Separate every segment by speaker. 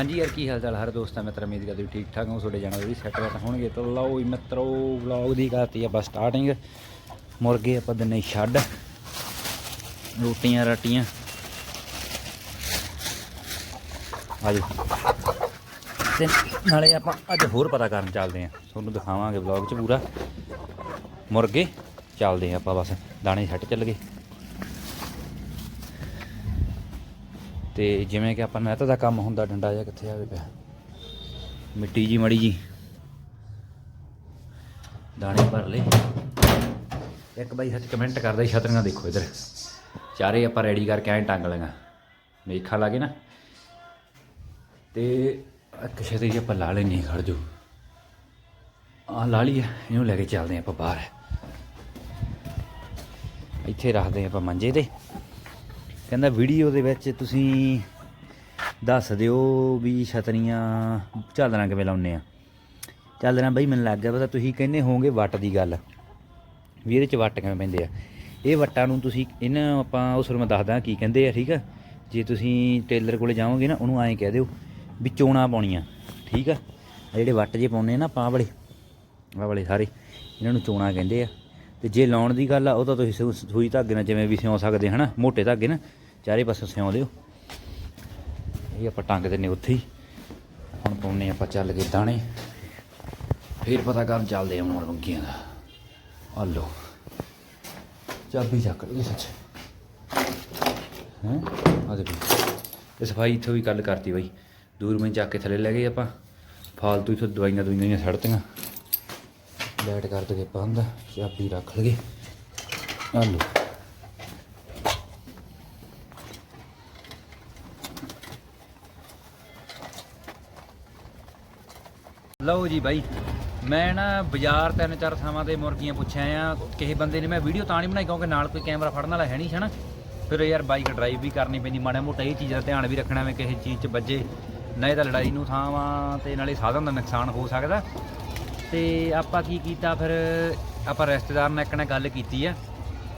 Speaker 1: ਹਾਂਜੀ ਯਾਰ, ਕੀ ਹਾਲ ਚਾਲ ਹਰ ਦੋਸਤਾਂ ਮਿੱਤਰ, ਉਮੀਦ ਕਰਦੇ ਵੀ ਠੀਕ ਠਾਕ ਹੋ, ਤੁਹਾਡੇ ਜਾਣਾ ਵੀ ਸੈੱਟ ਬੈਠ ਹੋਣਗੇ। ਤਾਂ ਲਓ ਵੀ ਮਿੱਤਰੋ ਵਲੌਗ ਦੀ ਕਰਤੀ ਆਪਾਂ ਸਟਾਰਟਿੰਗ ਮੁਰਗੇ ਆਪਾਂ ਦਿਨੇ ਛੱਡ। ਰੋਟੀਆਂ, ਰਾਟੀਆਂ। ਆਜੋ ਤੇ ਨਾਲੇ ਆਪਾਂ ਅੱਜ ਹੋਰ ਪਤਾ ਕਰਨ ਚੱਲਦੇ ਆਂ ਤੁਹਾਨੂੰ ਦਿਖਾਵਾਂਗੇ ਵਲੌਗ 'ਚ ਪੂਰਾ। ਮੁਰਗੇ ਚੱਲਦੇ ਆਂ ਆਪਾਂ ਬਸ, ਦਾਣੇ ਛੱਡ ਚੱਲ ਗਏ। ਤੇ ਜਿਵੇਂ ਕਿ ਆਪਾਂ ਨਹਿਤ ਦਾ ਕੰਮ ਹੁੰਦਾ, ਡੰਡਾ ਜਿਹਾ ਕਿੱਥੇ ਆਵੇ ਪਿਆ। ਮਿੱਟੀ ਜੀ ਮੜੀ ਜੀ। ਦਾਣੇ ਭਰ ਲਏ। ਇੱਕ ਬਾਈ ਹੱਥ ਕਮੈਂਟ ਕਰਦਾ ਛਤਰੀਆਂ ਦੇਖੋ ਇਧਰ। ਚਾਰੇ ਆਪਾਂ ਰੈਡੀ ਕਰਕੇ ਐਂ ਟੰਗ ਲਈਆਂ। ਮੇਖਾਂ ਲਾਗੇ ਨਾ। ਤੇ ਇੱਕ ਛਤਰੀ ਆਪਾਂ ਲਾ ਲੈਣੀ ਖੜ ਜੋ ਆ ਲਾ ਲਈ ਇਹਨੂੰ ਲੈ ਕੇ ਚੱਲਦੇ ਆਪਾਂ ਬਾਹਰ। ਇੱਥੇ ਰੱਖਦੇ ਆਪਾਂ ਮੰਜੇ ਤੇ। ਕਹਿੰਦਾ ਵੀਡੀਓ ਦੇ ਵਿੱਚ ਤੁਸੀਂ ਦੱਸ ਦਿਓ ਵੀ ਛਤਰੀਆਂ ਝਾਲਣਾ ਕਿਵੇਂ ਲਾਉਨੇ ਆ। ਝਾਲਣਾ ਬਈ, ਮੈਨੂੰ ਲੱਗ ਗਿਆ ਪਤਾ ਤੁਸੀਂ ਕਹਿੰਦੇ ਹੋਵੋਗੇ ਵੱਟ ਦੀ ਗੱਲ। ਵੀ ਇਹਦੇ ਚ ਵੱਟ ਕਿਵੇਂ ਪੈਂਦੇ ਆ। ਇਹ ਵੱਟਾਂ ਨੂੰ ਤੁਸੀਂ ਇਹਨਾਂ ਨੂੰ ਆਪਾਂ ਉਸ ਨੂੰ ਮੈਂ ਦੱਸਦਾ ਕੀ ਕਹਿੰਦੇ ਆ, ਠੀਕ ਆ? ਜੇ ਤੁਸੀਂ ਟੇਲਰ ਕੋਲੇ ਜਾਓਗੇ ਨਾ, ਉਹਨੂੰ ਐਂ ਕਹਿ ਦਿਓ ਵੀ ਚੋਣਾ ਪਾਉਣੀਆਂ, ਠੀਕ ਆ? ਜਿਹੜੇ ਵੱਟ ਜੇ ਪਾਉਨੇ ਆ ਨਾ, ਆਪਾਂ ਵਾਲੇ, ਆਹ ਵਾਲੇ ਸਾਰੇ, ਇਹਨਾਂ ਨੂੰ ਚੋਣਾ ਕਹਿੰਦੇ ਆ। ਤੇ ਜੇ ਲਾਉਣ ਦੀ ਗੱਲ ਆ, ਉਹ ਤਾਂ ਤੁਸੀਂ ਸੂ- ਸੂਈ ਧਾਗੇ ਨਾਲ ਜਿਵੇਂ ਵੀ ਸਿਉਂ ਸਕਦੇ ਹਨਾ, ਮੋਟੇ ਧਾਗੇ ਨਾਲ ਚਾਰੇ ਪਾਸੇ ਸਿਉਂ ਦਿਓ। ਇਹ ਆਪਾਂ ਟੰਗ ਦਿੰਨੇ ਉੱਥੇ ਹੀ। ਹੁਣ ਪਾਉਨੇ ਆਪਾਂ ਚੱਲ ਕੇ ਦਾਣੇ। ਫੇਰ ਪਤਾ ਕਰਨ ਚੱਲਦੇ ਆ ਹੁਣ ਮੰਗੀਆਂ ਦਾ। ਆ ਲੋ ਚਾਬੀ ਚੱਕ ਲਈ ਸੱਚ। ਹੈ? ਆ ਦੇ ਇਹ ਸਫ਼ਾਈ ਇੱਥੋਂ ਵੀ ਕੱਲ ਕਰਤੀ ਬਾਈ। ਦੂਰ ਮੈਂ ਚੱਕ ਕੇ ਥੱਲੇ ਲੈ ਗਏ ਆਪਾਂ। ਫਾਲਤੂ ਇੱਥੋਂ ਦਵਾਈਆਂ ਦਵਾਈਆਂ ਸੜਤੀਆਂ। ਲੈਟ ਕਰ ਦਗੇ ਬੰਦ, ਚਾਬੀ ਰੱਖ ਲਗੇ ਆ ਲੋ ਲਓ ਜੀ ਬਾਈ, ਮੈਂ ਨਾ ਬਾਜ਼ਾਰ ਤਿੰਨ ਚਾਰ ਥਾਵਾਂ ਤੇ ਮੁਰਗੀਆਂ ਪੁੱਛਿਆ ਆ, ਕਿਸੇ ਬੰਦੇ ਨੇ ਮੈਂ ਵੀਡੀਓ ਤਾਂ ਨਹੀਂ ਬਣਾਈ ਕਿਉਂਕਿ ਨਾਲ ਕੋਈ ਕੈਮਰਾ ਫੜਨ ਵਾਲਾ ਹੈ ਨਹੀਂ ਹਨਾ। ਫਿਰ ਯਾਰ ਬਾਈਕ ਡਰਾਈਵ ਵੀ ਕਰਨੀ ਪੈਂਦੀ, ਮਾੜਾ ਮੋਟਾ ਇਹ ਚੀਜ਼ਾਂ ਦਾ ਧਿਆਨ ਵੀ ਰੱਖਣਾ ਵੇ, ਕਿਸੇ ਚੀਜ਼ 'ਚ ਵੱਜੇ। ਨਹੀਂ ਤਾਂ ਲੜਾਈ ਨੂੰ ਥਾਵਾਂ ਤੇ ਨਾਲੇ ਸਾਧਨ ਦਾ ਨੁਕਸਾਨ ਹੋ ਸਕਦਾ। ਤੇ ਆਪਾਂ ਕੀ ਕੀਤਾ ਫਿਰ ਆਪਾਂ ਰਿਸ਼ਤੇਦਾਰ ਨਾਲ ਇੱਕ ਨਾਲ ਗੱਲ ਕੀਤੀ ਆ।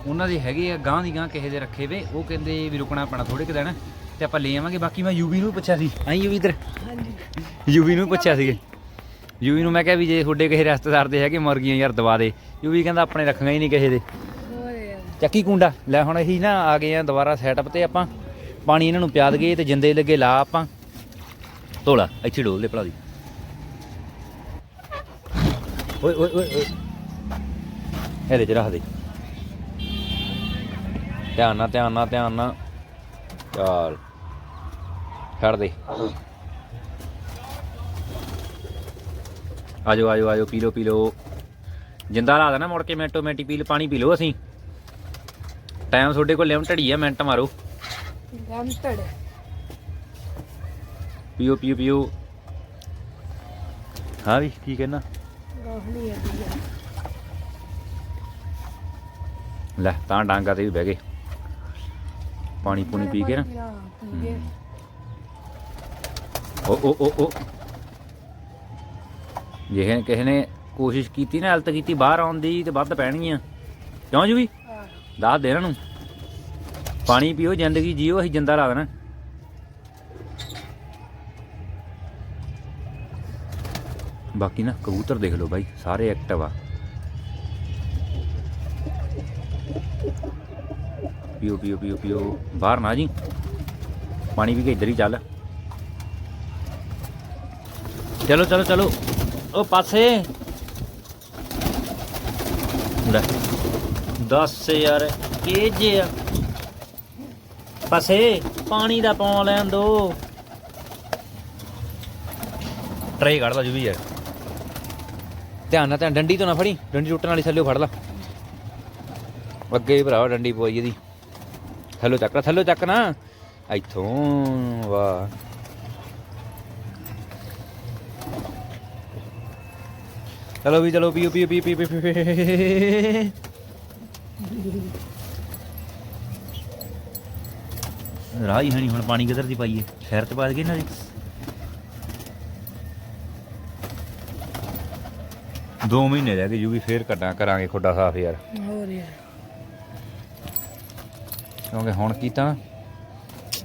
Speaker 1: ਉਹਨਾਂ ਦੇ ਹੈਗੇ ਆ ਗਾਂ ਦੀ ਗਾਂ ਕਿਸੇ ਦੇ ਰੱਖੇ ਵੇ ਉਹ ਕਹਿੰਦੇ ਵੀ ਰੁਕਣਾ ਪੈਣਾ ਥੋੜੇ ਕੁ ਦਿਨ ਤੇ ਆਪਾਂ ਲੈ ਆਵਾਂਗੇ। ਬਾਕੀ ਮੈਂ ਯੂਵੀ ਨੂੰ ਪੁੱਛਿਆ ਸੀ। ਆਈ ਯੂਵੀ ਇਧਰ? ਯੂਵੀ ਨੂੰ ਪੁੱਛਿਆ ਸੀ ਯੂਵੀ ਨੂੰ ਮੈਂ ਕਿਹਾ ਵੀ ਜੇ ਤੁਹਾਡੇ ਕਿਸੇ ਰਿਸ਼ਤੇਦਾਰ ਦੇ ਹੈਗੇ ਮੁਰਗੀਆਂ ਯਾਰ ਦਵਾ ਦੇ। ਯੂਵੀ ਕਹਿੰਦਾ ਆਪਣੇ ਰੱਖੀਆਂ ਹੀ ਨਹੀਂ ਕਿਸੇ ਦੇ। ਚੱਕੀ ਕੁੰਡਾ। ਲੈ ਹੁਣ ਅਸੀਂ ਨਾ ਆ ਗਏ ਆ ਦੁਬਾਰਾ ਸੈਟਅਪ ਤੇ ਆਪਾਂ। ਪਾਣੀ ਇਹਨਾਂ ਨੂੰ ਪਿਆ ਦਈਏ ਤੇ ਜਿੰਦੇ ਲੱਗੇ ਲਾ ਆਪਾਂ। ਧੋਲਾ ਇੱਥੇ ਡੋਲ ਦੇ ਭਲਾ ਦੀ। ਓਏ ਓਏ ਓਏ ਓਏ। ਇਹਦੇ ਚ ਰੱਖ ਦੇ। ਧਿਆਨ ਨਾਲ ਧਿਆਨ ਨਾਲ ਧਿਆਨ ਨਾਲ। ਚਾਲ। ਛੱਡ ਦੇ। ਆਜੋ ਆਜੋ ਆਜੋ ਪੀ ਲੋ ਪੀ ਲੋ ਜਿੰਦਾ ਲਾ ਦੇਣਾ ਮੁੜ ਕੇ ਮਿੰਟੋ ਮਿੰਟੀ ਪੀ ਲਓ ਪਾਣੀ ਪੀ ਲਓ ਅਸੀਂ। ਟਾਈਮ ਤੁਹਾਡੇ ਕੋਲ ਲਿਮਟਡ ਹੀ ਆ ਮਿੰਟ ਮਾਰੋ।
Speaker 2: ਗੰਤੜ
Speaker 1: ਪੀਓ ਪੀਓ ਪੀਓ। ਹਾਂ ਵੀ ਕੀ ਕਹਿਣਾ?
Speaker 2: ਆ
Speaker 1: ਲੈ ਤਾਂ ਡਾਂਗਾ ਤੇ ਵੀ ਬਹਿ ਗਏ ਪਾਣੀ ਪੂਣੀ ਪੀ ਕੇ ਨਾ। ਓ ਓ ਓ ਓ। ਜੇ ਕਿਸੇ ਨੇ ਕੋਸ਼ਿਸ਼ ਕੀਤੀ ਨਾ ਹਲਤ ਕੀਤੀ ਬਾਹਰ ਆਉਣ ਦੀ ਤੇ ਵੱਧ ਪੈਣਗੀਆਂ ਕਿਉਂ ਜੀ ਵੀ ਦੱਸ ਦੇ ਇਹਨਾਂ ਨੂੰ। ਪਾਣੀ ਪੀਓ ਜ਼ਿੰਦਗੀ ਜੀਓ ਅਸੀਂ ਜਿੰਦਾ ਲਾ ਦੇਣਾ। ਬਾਕੀ ਨਾ ਕਬੂਤਰ ਦੇਖ ਲਓ ਬਾਈ, ਸਾਰੇ ਐਕਟਿਵ ਆ। ਪੀਓ ਪੀਓ ਪੀਓ ਪੀਓ। ਬਾਹਰ ਨਾ ਜੀ। ਪਾਣੀ ਵੀ ਕੇ ਇੱਧਰ ਹੀ ਚੱਲ। ਚਲੋ ਚਲੋ ਚਲੋ। ਉਹ ਪਾਸੇ। ਲੈ। ਦੱਸ ਯਾਰ, ਕੀ ਜੇ ਆ? ਪਾਸੇ, ਪਾਣੀ ਦਾ ਪਾ ਲੈਣ ਦੋ। ਟਰੇ ਕੱਢ ਲਾ ਜੂ ਵੀ ਯਾਰ। ਧਿਆਨ ਨਾਲ ਧਿਆਨ ਡੰਡੀ ਤੋਂ ਨਾ ਫੜੀ ਡੰਡੀ ਟੁੱਟਣ ਵਾਲੀ ਥੱਲੇ ਫੜ ਲਾ। ਅੱਗੇ ਹੀ ਭਰਾਵਾ ਡੰਡੀ ਪਵਾਈ ਇਹਦੀ। ਥੱਲੇ ਚੱਕ ਥੱਲੇ ਚੱਕ ਨਾ। ਇੱਥੋਂ ਵਾਹ। ਚਲੋ ਵੀ ਚਲੋ ਪੀਓ ਪੀਓ ਪੀਓ ਪੀਓ ਪੀਓ, ਪੀਓ ਰਾਹ ਹੀ ਹੈ ਹੁਣ ਪਾਣੀ ਕਿੱਧਰ ਦੀ ਪਾਈਏ? ਸ਼ਹਿਰ ਤੇ ਪਾ ਗਏ ਨਾ ਜੀ ਦੋ ਮਹੀਨੇ ਰਹਿ ਗਏ ਜੂ ਵੀ ਫੇਰ ਕੱਢਾਂ ਕਰਾਂਗੇ ਖੁੱਡਾ ਸਾਫ਼ ਯਾਰ।
Speaker 2: ਹੋਰ ਯਾਰ।
Speaker 1: ਕਿਉਂਕਿ ਹੁਣ ਕੀਤਾ ਨਾ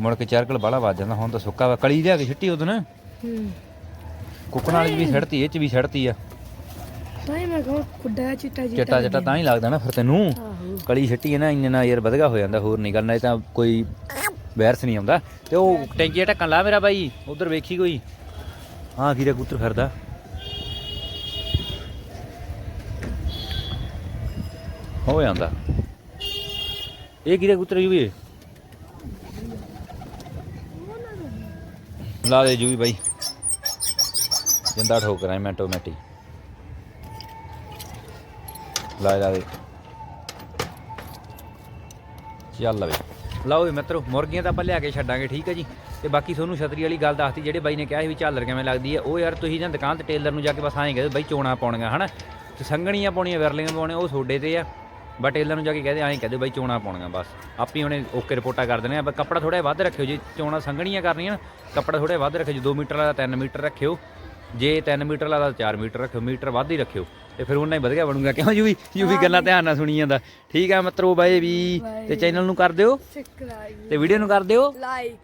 Speaker 1: ਮੁੜ ਕੇ ਚਰਕਲ ਬਾਲਾ ਵੱਜ ਜਾਂਦਾ ਹੁਣ ਤਾਂ ਸੁੱਕਾ ਵਾ। ਕਲੀ ਲਿਆ ਕੇ ਛਿੱਟੀ ਉਦੋਂ ਨਾ।
Speaker 2: ਹੂੰ।
Speaker 1: ਕੁੱਕੜਾਂ ਵਾਲੀ ਵੀ ਛੜਤੀ ਇਹ ਚ ਵੀ ਛੜਤੀ ਆ।
Speaker 2: ਤਾਂ ਹੀ ਮੈਂ ਕਹਾਂ ਖੁੱਡਾ ਚਿੱਟਾ
Speaker 1: ਚਿੱਟਾ ਚਿੱਟਾ ਤਾਂ ਹੀ ਲੱਗਦਾ ਨਾ ਫਿਰ ਤੈਨੂੰ।
Speaker 2: ਆਹੋ।
Speaker 1: ਕਲੀ ਛੱਟੀ ਹੈ ਨਾ ਇੰਨੇ ਨਾਲ ਯਾਰ ਵਧਗਾ ਹੋ ਜਾਂਦਾ ਹੋਰ ਨਹੀਂ ਕਰਨਾ ਇਹ ਤਾਂ ਕੋਈ ਵਾਇਰਸ ਨਹੀਂ ਆਉਂਦਾ। ਤੇ ਉਹ ਟੈਂਕੀ ਢੱਕਣ ਲਾ ਮੇਰਾ ਬਾਈ ਉਧਰ ਵੇਖੀ ਕੋਈ। ਹਾਂ ਕੀਰਾ ਕਬੂਤਰ ਫਿਰਦਾ? ਹੋ ਜਾਂਦਾ ਇਹ ਕੀਰਾ ਕਬੂਤਰ ਜੂ ਵੀ ਲਾ ਦੇ ਜੂ ਵੀ ਬਾਈ ਜਿੰਦਾ ਠੋਕ ਰਾਂ ਮੈਂ ਲਾ ਲਾ ਦੇ ਚੱਲ ਵੇ ਲਓ ਵੀ ਮਿੱਤਰੋ ਮੁਰਗੀਆਂ ਤਾਂ ਆਪਾਂ ਲਿਆ ਕੇ ਛੱਡਾਂਗੇ, ਠੀਕ ਹੈ ਜੀ? ਤੇ ਬਾਕੀ ਤੁਹਾਨੂੰ ਛਤਰੀ ਵਾਲੀ ਗੱਲ ਦੱਸਤੀ, ਜਿਹੜੇ ਬਾਈ ਨੇ ਕਿਹਾ ਸੀ ਵੀ ਝਾਲਰ ਕਿਵੇਂ ਲੱਗਦੀ ਹੈ, ਉਹ ਯਾਰ ਤੁਸੀਂ ਨਾ ਦੁਕਾਨ ਤੇ ਟੇਲਰ ਨੂੰ ਜਾ ਕੇ ਬਸ ਐਂ ਕਹਦੇ ਬਾਈ ਚੋਣਾ ਪਾਉਣੀਆਂ, ਹਨਾ? ਤੇ ਸੰਗਣੀਆਂ ਪਾਉਣੀਆਂ, ਵਿਰਲੀਆਂ ਪਾਉਣੀਆਂ, ਉਹ ਤੁਹਾਡੇ ਤੇ ਆ। ਬਟ ਟੇਲਰ ਨੂੰ ਜਾ ਕੇ ਕਹਦੇ ਐਂ ਕਹਦੇ ਬਾਈ ਚੋਣਾ ਪਾਉਣੀਆਂ ਬਸ। ਆਪੀ ਉਹਨੇ ਓਕੇ ਰਿਪੋਰਟਾਂ ਕਰ ਦੇਣੇ ਆ। ਬਸ ਕੱਪੜਾ ਥੋੜਾ ਵੱਧ ਰੱਖਿਓ ਜੇ। ਚੋਣਾ ਸੰਗਣੀਆਂ ਕਰਨੀਆਂ ਨਾ ਕੱਪੜਾ ਥੋੜਾ ਵੱਧ ਰੱਖਿਓ। ਜੇ 2 ਮੀਟਰ ਵਾਲਾ 3 ਮੀਟਰ ਰੱਖਿਓ। ਜੇ 3 ਮੀਟਰ ਵਾਲਾ ਤਾਂ 4 ਮੀਟਰ ਰੱਖਿਓ। ਮੀਟਰ ਵੱਧ ਹੀ ਰੱਖਿਓ। ਤੇ ਫਿਰ ਉਹਨਾਂ ਹੀ ਵਧੀਆ ਬਣੂਗਾ। ਕਿਉਂ ਯੂ ਵੀ ਯੂ ਵੀ ਗੱਲਾਂ ਧਿਆਨ ਨਾਲ ਸੁਣੀ ਜਾਂਦਾ। ਠੀਕ ਆ ਮਿੱਤਰੋ ਬਾਈ ਵੀ। ਤੇ ਚੈਨਲ ਨੂੰ ਕਰ ਦਿਓ।
Speaker 2: ਸਬਸਕ੍ਰਾਈਬ
Speaker 1: ਤੇ ਵੀਡੀਓ ਨੂੰ ਕਰ ਦਿਓ।
Speaker 2: ਲਾਈਕ